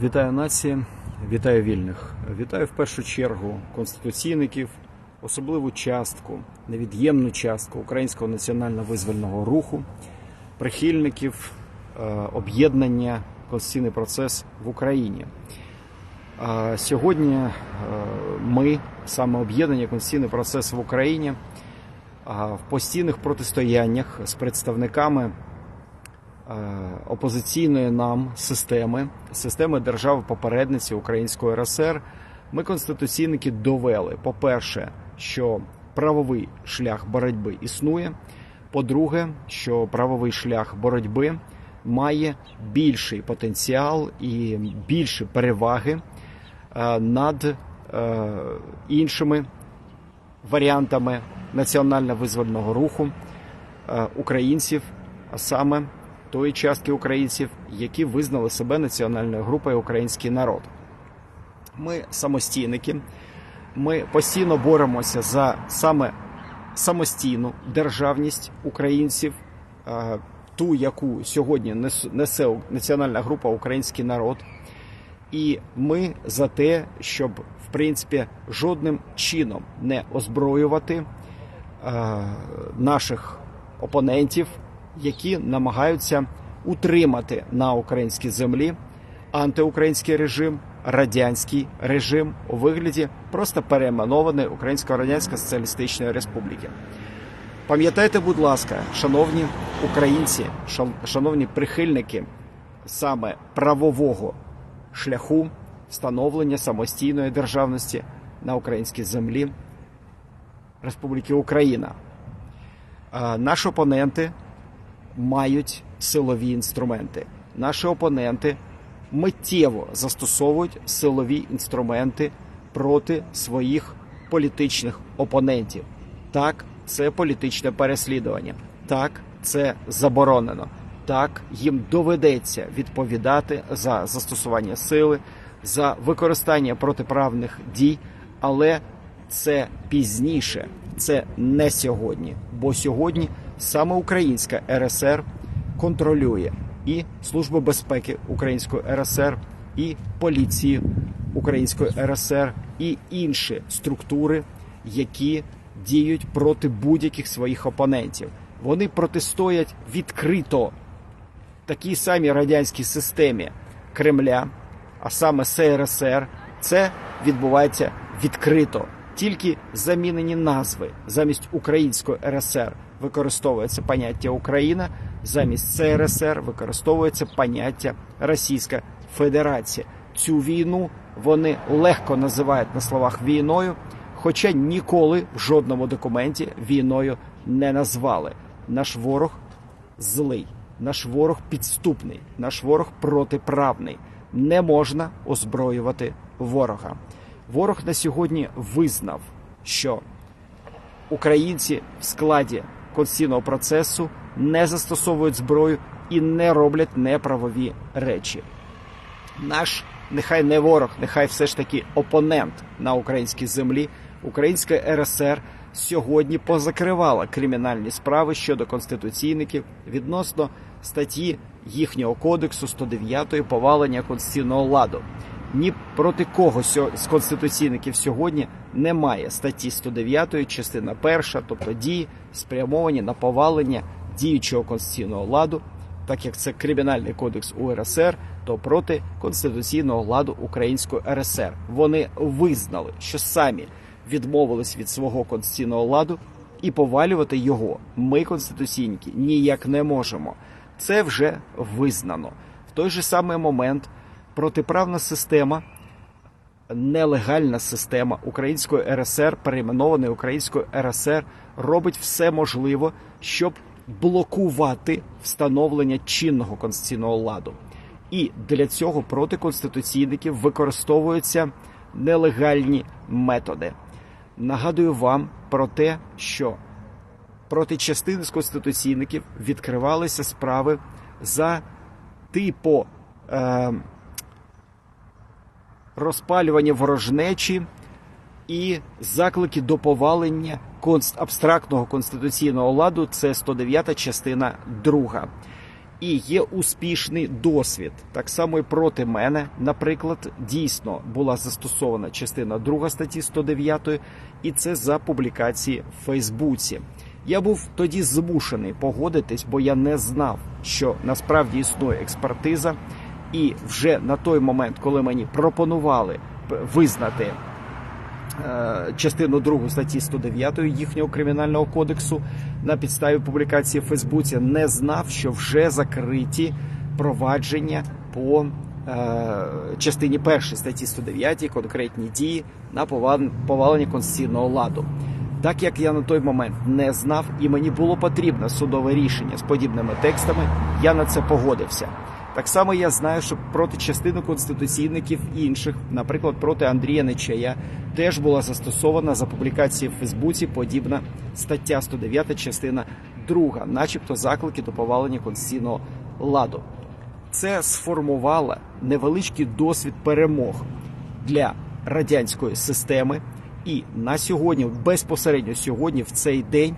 Вітаю нації, вітаю вільних. Вітаю в першу чергу конституційників, особливу частку, невід'ємну частку українського національно-визвольного руху, прихильників е, об'єднання Конституційний процес в Україні. Сьогодні е, ми, саме об'єднання Конституційний процес в Україні, в постійних протистояннях з представниками опозиційної нам системи, системи держави попередниці Української РСР, ми конституційники довели, по-перше, що правовий шлях боротьби існує. По-друге, що правовий шлях боротьби має більший потенціал і більші переваги е, над е, іншими варіантами національно-визвольного руху е, українців, а саме тої частки українців, які визнали себе національною групою український народ. Ми самостійники, ми постійно боремося за саме самостійну державність українців, е, ту, яку сьогодні несе національна група Український народ. І ми за те, щоб в принципі жодним чином не озброювати е, наших опонентів, які намагаються утримати на українській землі антиукраїнський режим, радянський режим у вигляді просто перейменованої Українсько-Радянської Соціалістичної Республіки. Пам'ятайте, будь ласка, шановні українці, шановні прихильники саме правового шляху встановлення самостійної державності на українській землі Республіки Україна. Наші опоненти мають силові інструменти. Наші опоненти миттєво застосовують силові інструменти проти своїх політичних опонентів. Так, це політичне переслідування. Так, це заборонено. Так, їм доведеться відповідати за застосування сили, за використання протиправних дій, але це пізніше, це не сьогодні. Бо сьогодні саме Українська РСР контролює і Службу безпеки Української РСР, і поліцію Української РСР, і інші структури, які діють проти будь-яких своїх опонентів. Вони протистоять відкрито такій самій радянській системі Кремля, а саме СРСР, це відбувається відкрито. Тільки замінені назви замість української РСР використовується поняття Україна, замість СРСР використовується поняття Російська Федерація. Цю війну вони легко називають на словах війною, хоча ніколи в жодному документі війною не назвали. Наш ворог злий, наш ворог підступний, наш ворог протиправний. Не можна озброювати ворога. Ворог на сьогодні визнав, що українці в складі конституційного процесу не застосовують зброю і не роблять неправові речі. Наш нехай не ворог, нехай все ж таки опонент на українській землі, Українська РСР сьогодні позакривала кримінальні справи щодо конституційників відносно статті їхнього кодексу 109 повалення конституційного ладу. Ні проти кого з конституційників сьогодні немає статті 109, частина перша, тобто дії спрямовані на повалення діючого конституційного ладу, так як це кримінальний кодекс УРСР, то проти конституційного ладу Української РСР. Вони визнали, що самі відмовились від свого конституційного ладу і повалювати його ми, конституційники, ніяк не можемо. Це вже визнано. В той же самий момент протиправна система нелегальна система Української РСР, перейменованої Української РСР, робить все можливе, щоб блокувати встановлення чинного конституційного ладу. І для цього проти конституційників використовуються нелегальні методи. Нагадую вам про те, що проти частини з конституційників відкривалися справи за типу е, розпалювання ворожнечі і заклики до повалення абстрактного конституційного ладу. Це 109 частина 2. І є успішний досвід. Так само і проти мене, наприклад, дійсно була застосована частина 2 статті 109, і це за публікації в Фейсбуці. Я був тоді змушений погодитись, бо я не знав, що насправді існує експертиза. І вже на той момент, коли мені пропонували визнати е, частину 2 статті 109 їхнього кримінального кодексу на підставі публікації в Фейсбуці, не знав, що вже закриті провадження по е, частині 1 статті 109 конкретні дії на повал- повалення конституційного ладу. Так як я на той момент не знав, і мені було потрібно судове рішення з подібними текстами, я на це погодився. Так само я знаю, що проти частини конституційників інших, наприклад, проти Андрія Нечая, теж була застосована за публікацією в Фейсбуці подібна стаття 109, частина 2, начебто заклики до повалення конституційного ладу. Це сформувало невеличкий досвід перемог для радянської системи. І на сьогодні, безпосередньо сьогодні, в цей день,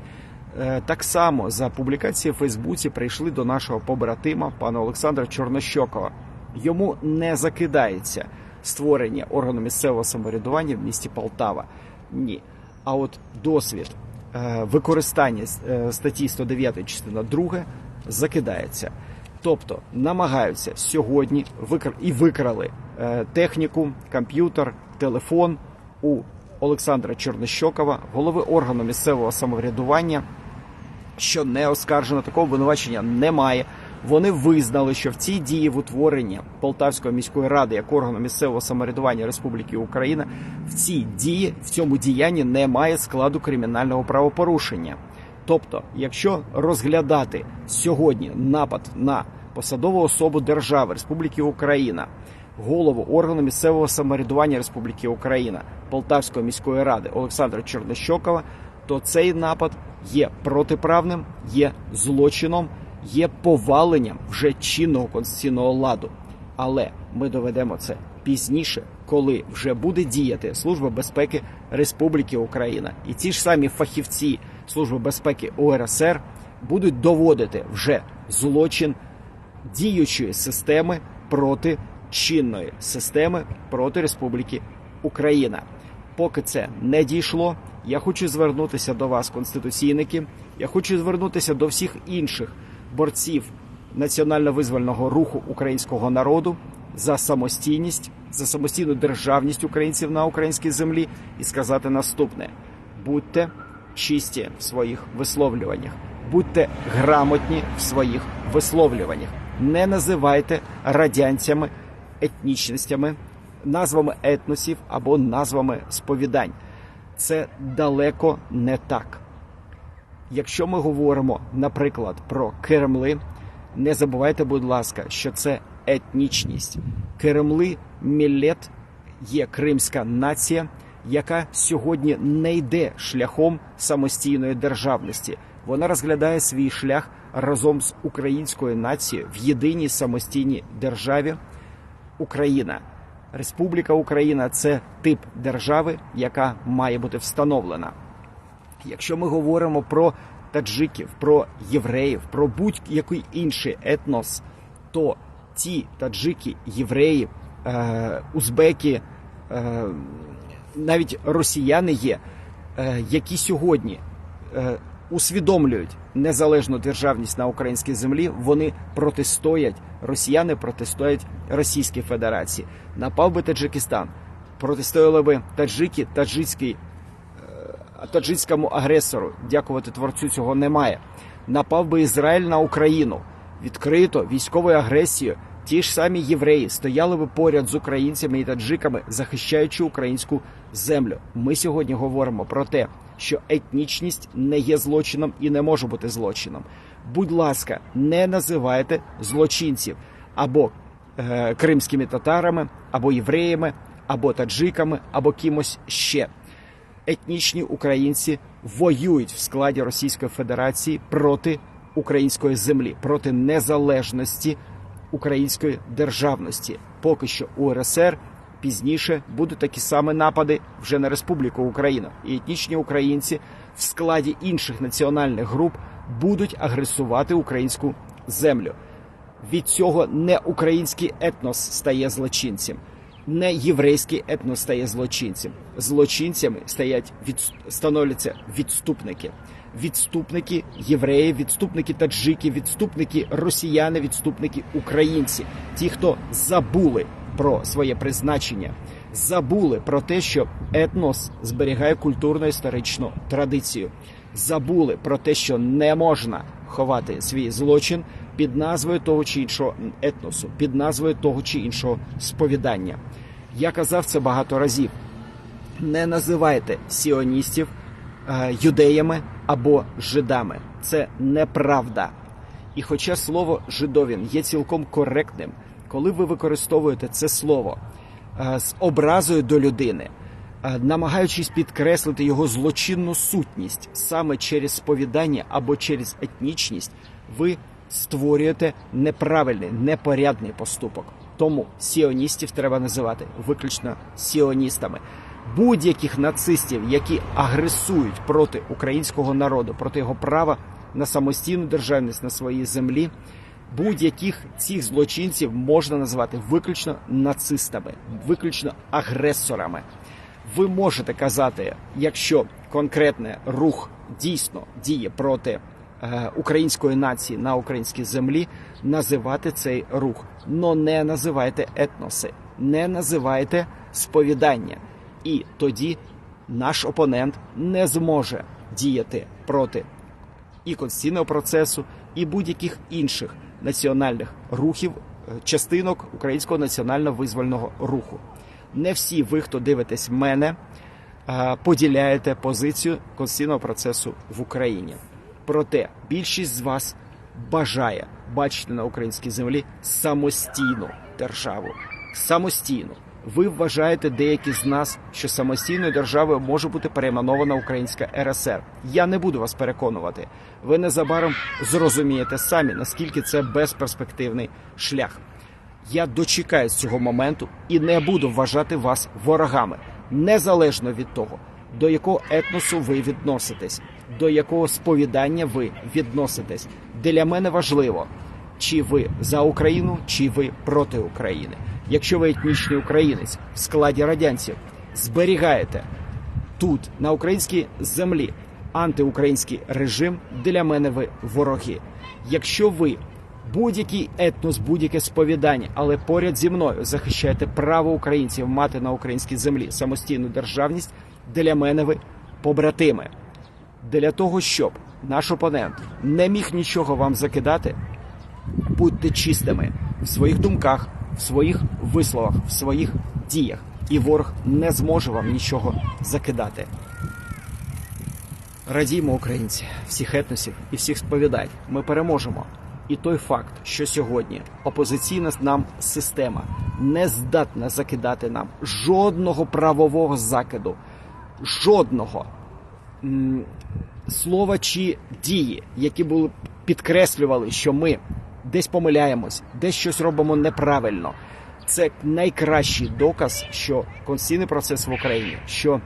так само за публікацією в Фейсбуці прийшли до нашого побратима, пана Олександра Чорнощокова. Йому не закидається створення органу місцевого самоврядування в місті Полтава. Ні. А от досвід е, використання е, статті 109 частина 2 закидається. Тобто намагаються сьогодні викр... і викрали е, техніку, комп'ютер, телефон у Олександра Чорнощокова, голови органу місцевого самоврядування, що не оскаржено такого обвинувачення немає. Вони визнали, що в цій дії в утворенні Полтавської міської ради як органу місцевого самоврядування Республіки Україна в цій дії, в цьому діянні немає складу кримінального правопорушення. Тобто, якщо розглядати сьогодні напад на посадову особу держави Республіки Україна, голову органу місцевого самоврядування Республіки Україна Полтавської міської ради Олександра Чорнощокова, то цей напад є протиправним, є злочином, є поваленням вже чинного конституційного ладу. Але ми доведемо це пізніше, коли вже буде діяти Служба безпеки Республіки Україна, і ті ж самі фахівці Служби безпеки УРСР будуть доводити вже злочин діючої системи проти чинної системи проти Республіки Україна. Поки це не дійшло, я хочу звернутися до вас, конституційники. Я хочу звернутися до всіх інших борців національно-визвольного руху українського народу за самостійність, за самостійну державність українців на українській землі і сказати наступне: будьте чисті в своїх висловлюваннях, будьте грамотні в своїх висловлюваннях, не називайте радянцями етнічностями, назвами етносів або назвами сповідань. Це далеко не так. Якщо ми говоримо, наприклад, про Кремли, не забувайте, будь ласка, що це етнічність. Кремли Мілет є кримська нація, яка сьогодні не йде шляхом самостійної державності. Вона розглядає свій шлях разом з українською нацією в єдиній самостійній державі Україна. Республіка Україна це тип держави, яка має бути встановлена. Якщо ми говоримо про таджиків, про євреїв, про будь-який інший етнос, то ті таджики, євреї, е, узбеки, е, навіть росіяни є, е, які сьогодні усвідомлюють незалежну державність на українській землі, вони протистоять, росіяни протистоять Російській Федерації. Напав би Таджикистан, протистояли би таджики, таджицький таджицькому агресору. Дякувати творцю цього немає. Напав би Ізраїль на Україну відкрито військовою агресією. Ті ж самі євреї стояли би поряд з українцями і таджиками, захищаючи українську землю. Ми сьогодні говоримо про те, що етнічність не є злочином і не може бути злочином. Будь ласка, не називайте злочинців або е, кримськими татарами, або євреями, або таджиками, або кимось ще етнічні українці воюють в складі Російської Федерації проти української землі, проти незалежності української державності. Поки що УРСР пізніше будуть такі самі напади вже на Республіку Україна, і етнічні українці в складі інших національних груп будуть агресувати українську землю. Від цього не український етнос стає злочинцем, не єврейський етнос стає злочинцем. Злочинцями стоять від, становляться відступники. Відступники євреї, відступники таджики, відступники росіяни, відступники українці, ті, хто забули про своє призначення, забули про те, що етнос зберігає культурно-історичну традицію, забули про те, що не можна ховати свій злочин під назвою того чи іншого етносу, під назвою того чи іншого сповідання. Я казав це багато разів. Не називайте сіоністів е, юдеями або жидами. Це неправда. І хоча слово жидовін є цілком коректним, коли ви використовуєте це слово е, з образою до людини, е, намагаючись підкреслити його злочинну сутність саме через сповідання або через етнічність, ви створюєте неправильний, непорядний поступок. Тому сіоністів треба називати виключно сіоністами. Будь-яких нацистів, які агресують проти українського народу, проти його права на самостійну державність на своїй землі, будь-яких цих злочинців можна назвати виключно нацистами, виключно агресорами. Ви можете казати, якщо конкретний рух дійсно діє проти е, української нації на українській землі, називати цей рух, но не називайте етноси, не називайте сповідання. І тоді наш опонент не зможе діяти проти і конституційного процесу, і будь-яких інших національних рухів, е, частинок українського національно-визвольного руху. Не всі ви, хто дивитесь мене, е, поділяєте позицію конституційного процесу в Україні. Проте більшість з вас бажає бачити на українській землі самостійну державу. Самостійну. Ви вважаєте деякі з нас, що самостійною державою може бути перейменована Українська РСР. Я не буду вас переконувати. Ви незабаром зрозумієте самі, наскільки це безперспективний шлях. Я дочекаюсь цього моменту і не буду вважати вас ворогами, незалежно від того, до якого етносу ви відноситесь, до якого сповідання ви відноситесь. Для мене важливо, чи ви за Україну, чи ви проти України. Якщо ви етнічний українець в складі радянців зберігаєте тут, на українській землі, антиукраїнський режим, для мене ви вороги. Якщо ви будь-який етнос, будь-яке сповідання, але поряд зі мною захищаєте право українців мати на українській землі самостійну державність, для мене ви побратими. Для того, щоб наш опонент не міг нічого вам закидати, будьте чистими в своїх думках, в своїх висловах, в своїх діях, і ворог не зможе вам нічого закидати. Радіймо, українці, всіх етносів і всіх сповідань. Ми переможемо. І той факт, що сьогодні опозиційна нам система не здатна закидати нам жодного правового закиду, жодного слова чи дії, які були підкреслювали, що ми десь помиляємось, десь щось робимо неправильно. Це найкращий доказ, що конституційний процес в Україні, що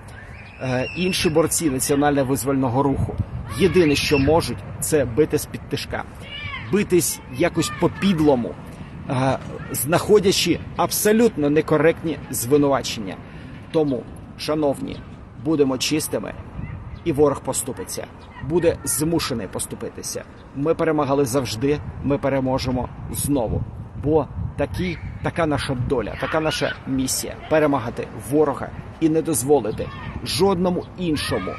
е, інші борці національно-визвольного руху єдине, що можуть, це бити з під тишка, битись якось по підлому, е, знаходячи абсолютно некоректні звинувачення. Тому, шановні, будемо чистими, і ворог поступиться. Буде змушений поступитися. Ми перемагали завжди, ми переможемо знову. Бо такі, така наша доля, така наша місія перемагати ворога і не дозволити жодному іншому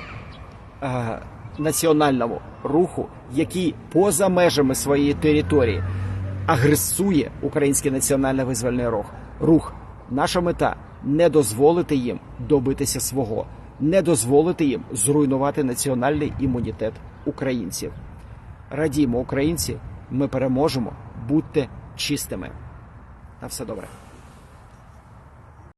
е, національному руху, який поза межами своєї території агресує український національно визвольний рух. Рух, наша мета не дозволити їм добитися свого, не дозволити їм зруйнувати національний імунітет українців. Радімо, українці, ми переможемо. Будьте чистими. На все добре.